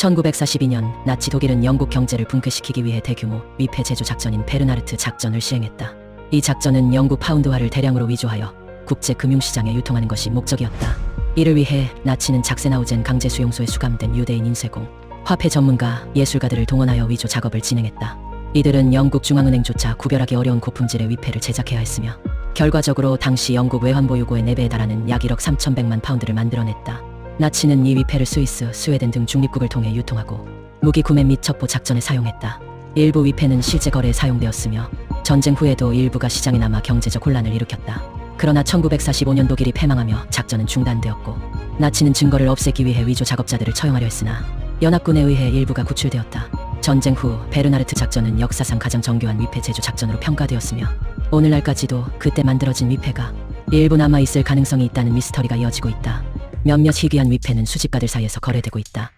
1942년 나치 독일은 영국 경제를 붕괴시키기 위해 대규모 위패 제조 작전인 베르나르트 작전을 시행했다. 이 작전은 영국 파운드화를 대량으로 위조하여 국제 금융시장에 유통하는 것이 목적이었다. 이를 위해 나치는 작세나우젠 강제 수용소에 수감된 유대인 인쇄공, 화폐 전문가, 예술가들을 동원하여 위조 작업을 진행했다. 이들은 영국 중앙은행조차 구별하기 어려운 고품질의 위패를 제작해야 했으며 결과적으로 당시 영국 외환보 요구의 4배에 달하는 약 1억 3천백만 파운드를 만들어냈다. 나치는 이 위패를 스위스, 스웨덴 등 중립국을 통해 유통하고 무기 구매 및 첩보 작전에 사용했다. 일부 위패는 실제 거래에 사용되었으며 전쟁 후에도 일부가 시장에 남아 경제적 혼란을 일으켰다. 그러나 1945년 독일이 패망하며 작전은 중단되었고 나치는 증거를 없애기 위해 위조 작업자들을 처형하려 했으나 연합군에 의해 일부가 구출되었다. 전쟁 후 베르나르트 작전은 역사상 가장 정교한 위패 제조 작전으로 평가되었으며 오늘날까지도 그때 만들어진 위패가 일부 남아 있을 가능성이 있다는 미스터리가 이어지고 있다. 몇몇 희귀한 위패는 수집가들 사이에서 거래되고 있다.